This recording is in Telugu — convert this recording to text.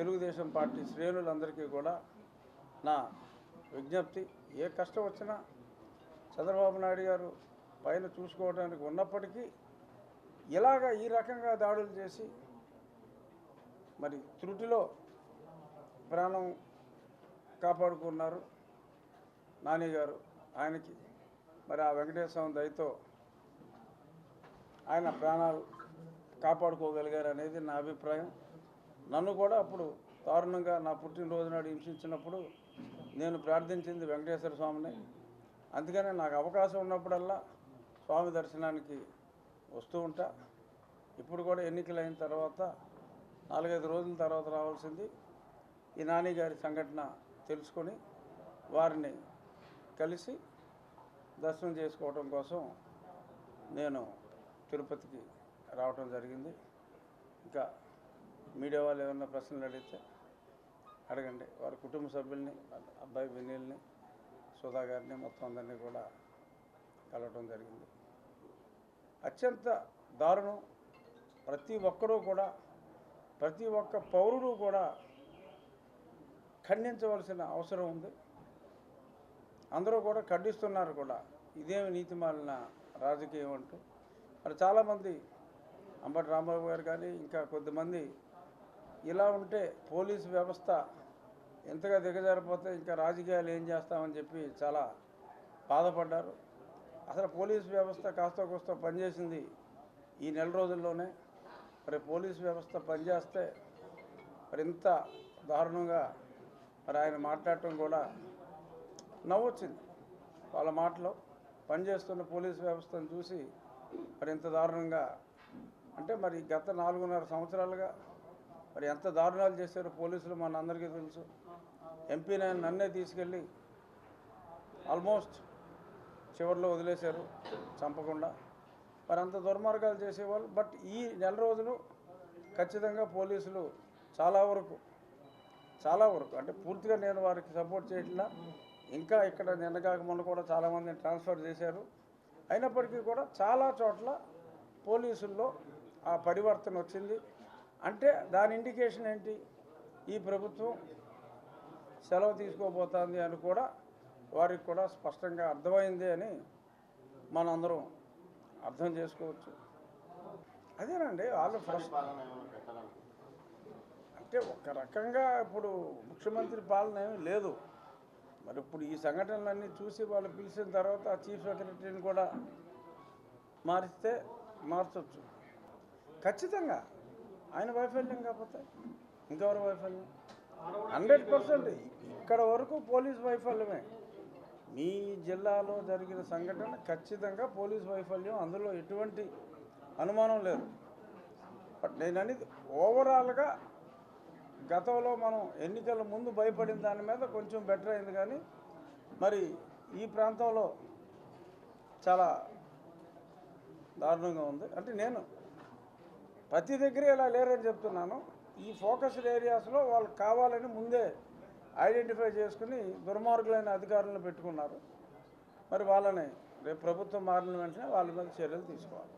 తెలుగుదేశం పార్టీ శ్రేణులందరికీ కూడా నా విజ్ఞప్తి ఏ కష్టం వచ్చినా చంద్రబాబు నాయుడు గారు పైన చూసుకోవడానికి ఉన్నప్పటికీ ఇలాగ ఈ రకంగా దాడులు చేసి మరి త్రుటిలో ప్రాణం కాపాడుకున్నారు నాని గారు. ఆయనకి మరి ఆ వెంకటేశ్వర స్వామి దయతో ఆయన ప్రాణాలు కాపాడుకోగలిగారు అనేది నా అభిప్రాయం. నన్ను కూడా అప్పుడు దారుణంగా నా పుట్టినరోజు నాడు హింసించినప్పుడు నేను ప్రార్థించింది వెంకటేశ్వర స్వామిని. అందుకనే నాకు అవకాశం ఉన్నప్పుడల్లా స్వామి దర్శనానికి వస్తూ ఉంటా. ఇప్పుడు కూడా ఎన్నికలైన తర్వాత నాలుగైదు రోజుల తర్వాత రావాల్సింది ఈ నాని గారి సంఘటన తెలుసుకొని వారిని కలిసి దర్శనం చేసుకోవడం కోసం నేను తిరుపతికి రావటం జరిగింది. ఇంకా మీడియా వాళ్ళు ఏమన్నా ప్రశ్నలు అడిగితే అడగండి. వారి కుటుంబ సభ్యుల్ని వాళ్ళ అబ్బాయి వినీల్ని సుధా గారిని మొత్తం అందరినీ కూడా కలవటం జరిగింది. అత్యంత దారుణం. ప్రతి ఒక్కరూ కూడా ప్రతి ఒక్క పౌరుడు కూడా ఖండించవలసిన అవసరం ఉంది. అందరూ కూడా ఖండిస్తున్నారు కూడా. ఇదేమి నీతి మాలిన రాజకీయం అంటూ. మరి చాలామంది అంబటి రాంబాబు గారు కానీ ఇంకా కొద్దిమంది ఇలా ఉంటే పోలీసు వ్యవస్థ ఎంతగా దిగజారిపోతే ఇంకా రాజకీయాలు ఏం చేస్తామని చెప్పి చాలా బాధపడ్డారు. అసలు పోలీసు వ్యవస్థ కాస్త కోస్త పనిచేసింది ఈ నెల రోజుల్లోనే. మరి పోలీసు వ్యవస్థ పనిచేస్తే మరి ఇంత దారుణంగా మరి ఆయన మాట్లాడటం కూడా నవ్వొచ్చింది. వాళ్ళ మాటలో పనిచేస్తున్న పోలీస్ వ్యవస్థను చూసి మరి ఇంత దారుణంగా అంటే మరి గత నాలుగున్నర సంవత్సరాలుగా మరి ఎంత దారుణాలు చేశారో పోలీసులు మన అందరికీ తెలుసు. ఎంపీ నన్నే తీసుకెళ్ళి ఆల్మోస్ట్ చివరిలో వదిలేశారు చంపకుండా. మరి అంత దుర్మార్గాలు చేసేవాళ్ళు. బట్ ఈ నెల రోజులు ఖచ్చితంగా పోలీసులు చాలా వరకు చాలా వరకు అంటే పూర్తిగా నేను వారికి సపోర్ట్ చేయట్లా. ఇంకా ఇక్కడ నిన్నగాక మొన్న కూడా చాలామందిని ట్రాన్స్ఫర్ చేశారు. అయినప్పటికీ కూడా చాలా చోట్ల పోలీసుల్లో ఆ పరివర్తన వచ్చింది. అంటే దాని ఇండికేషన్ ఏంటి? ఈ ప్రభుత్వం సెలవు తీసుకోబోతోంది అని కూడా వారికి కూడా స్పష్టంగా అర్థమైంది అని మనందరం అర్థం చేసుకోవచ్చు. అదేనండి వాళ్ళు ఫస్ట్ అంటే ఒక రకంగా ఇప్పుడు ముఖ్యమంత్రి పాలన ఏమీ లేదు. మరి ఇప్పుడు ఈ సంఘటనలన్నీ చూసి వాళ్ళు పిలిచిన తర్వాత ఆ చీఫ్ సెక్రటరీని కూడా మారిస్తే మార్చవచ్చు ఖచ్చితంగా ఆయన వైఫల్యం కాకపోతే ఇంకెవరు వైఫల్యం? Hundred percent. ఇక్కడ వరకు పోలీస్ వైఫల్యమే. మీ జిల్లాలో జరిగిన సంఘటన ఖచ్చితంగా పోలీస్ వైఫల్యం. అందులో ఎటువంటి అనుమానం లేదు. బట్ నేను అనేది ఓవరాల్గా గతంలో మనం ఎన్నికల ముందు భయపడిన దాని మీద కొంచెం బెటర్ అయింది కానీ మరి ఈ ప్రాంతంలో చాలా దారుణంగా ఉంది. అంటే నేను ప్రతి దగ్గర ఇలా లేరని చెప్తున్నాను ఈ ఫోకస్డ్ ఏరియాస్లో వాళ్ళు కావాలని ముందే ఐడెంటిఫై చేసుకుని దుర్మార్గులైన అధికారులను పెట్టుకున్నారు మరి వాళ్ళని రేపు ప్రభుత్వం మారిన వెంటనే వాళ్ళ మీద చర్యలు తీసుకోవాలి